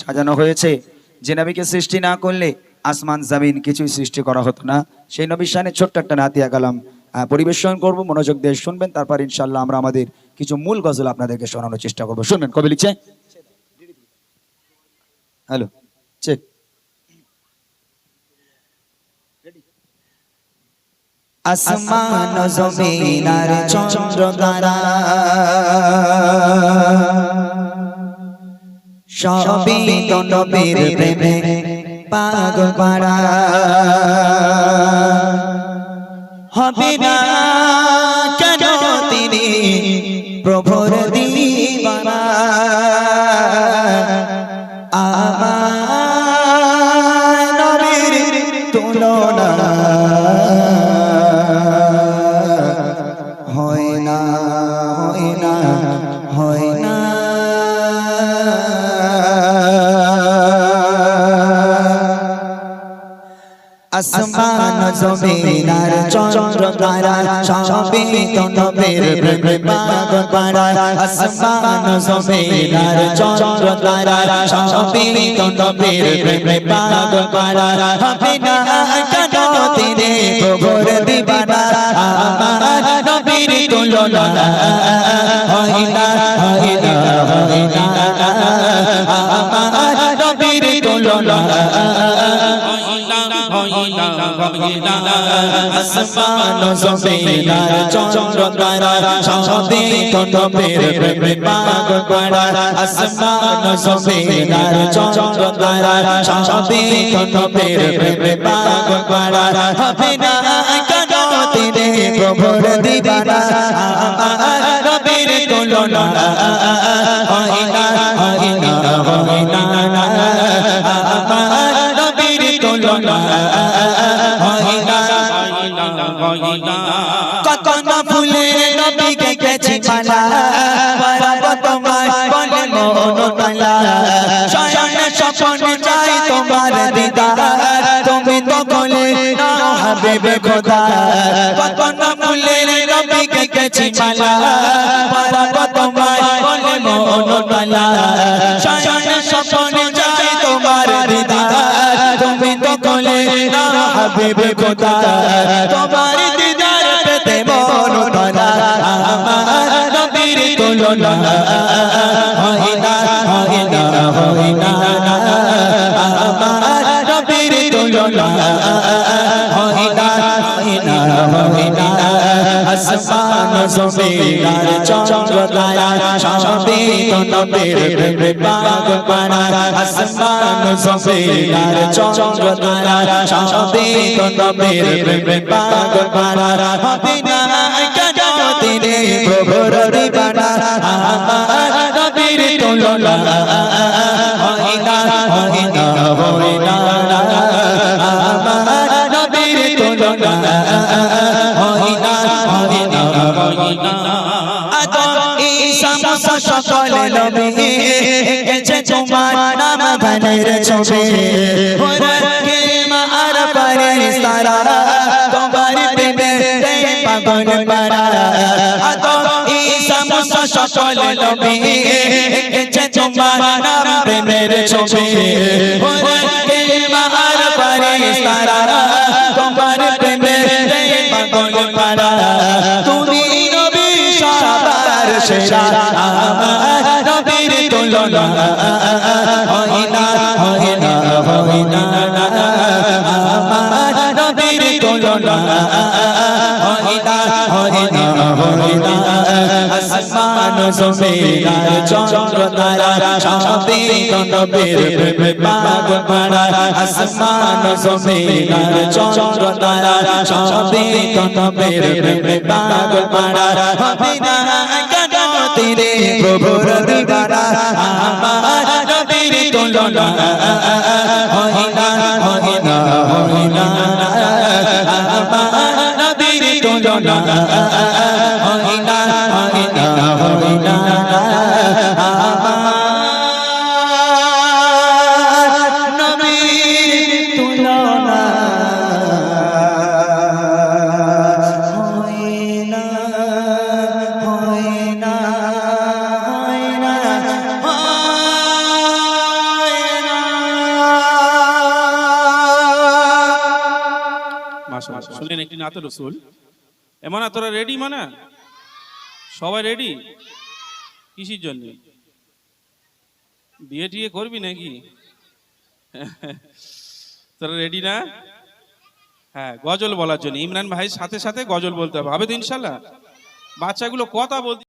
সাজানো হয়েছে। যে নবীকে সৃষ্টি না করলে আসমান, জামিন কিছুই সৃষ্টি করা হতো না। সেই নবীর শানে ছোট্ট একটা নাতিয়া কালাম পরিবেশন করব, মনোযোগ দিয়ে শুনবেন। তারপর ইনশাল্লাহ আমরা আমাদের কিছু মূল গজল আপনাদেরকে শোনানোর চেষ্টা করব। শুনবেন, কবে লিখছে? হ্যালো চেক আসমান জমিন আর চন্দ্র তারা সবই তো প্রেমে পাগল পাড়া। হবে না কেন তিনি প্রভুর দিবানা আসমান জমিন আর চন্দ্র তারা সবই তো নবীর প্রেমে পাগল পাড়া আসমান জমিন আর চন্দ্র তারা সবই তো নবীর প্রেমে পাগল পাড়া হবে না কেন তিনি প্রভুর দিবানা, আমার নবীর তুলনা। আসমান জমিন আর চন্দ্র তারা সবে কটবের প্রেমে পাগল পাড়া আসমান আর চন্দ্র তারা সবে কটবের প্রেমে পাগল পাড়া হবে না কেন তিনি প্রভুর দিবানা আমার নবীর তুলনা হয় না হয় না হয় না আমার নবীর তুলনা কত না ফুলের নবীকে গেছে মালা। পারাব তোমার বলে মন মালা। শয়ন স্বপন চাই তোমার দিদার। তুমি তো বলে না হাবিবে খোদা। কত না ফুলের নবীকে গেছে মালা। পারাব তোমার বলে মন মালা। শয়ন স্বপন চাই তোমার দিদার। তুমি তো বলে না হাবিবে খোদা তোমার দিদার পেতে মন তোলা আমার নবীর তুলনা। আসমান জমিন আর চন্দ্র তারা সবে তো নবীর প্রেমে পাগল পাড়া আসমান জমিন আর চন্দ্র নবীর প্রেমে পাগল পাড়া হবে না কেন তিনি প্রভুর দিবানা নবীর তুলনা না আদম, ঈসা, মুসা সকল নবী। এসেছে তোমার নাম গানের ছবি। কে মা আর পারে সারা। তোমার প্রেমে পাগল পারা। আদম, ঈসা, মুসা সকল নবী। এসেছে তোমার নাম প্রেমের ছবি। কে মা আর পারে সারা। তোমার সেরা আমার নবীর তুলনা। হয় না হয় না হয় না, আমার নবীর তুলনা। হয় না হয় না হয় না, আসমান জমিন চন্দ্র তারা সবে নবীর প্রেমে পাগল পাড়া আসমান জমিন চন্দ্র তারা সবে নবীর প্রেমে পাগল পাড়া হবে না তিনি প্রভুর দিবানা আমার নবীর তুলনা শুনলেন একটি নাতে রসুল। এমন তোরা রেডি মানে? সবাই রেডি কিসির জন্য? বিয়ে টিয়ে করবি নাকি? তোরা রেডি না? হ্যাঁ গজল বলার জন্য। ইমরান ভাইয়ের সাথে সাথে গজল বলতে হবে। হবে তো ইনশাল্লাহ? বাচ্চাগুলো কথা বলতে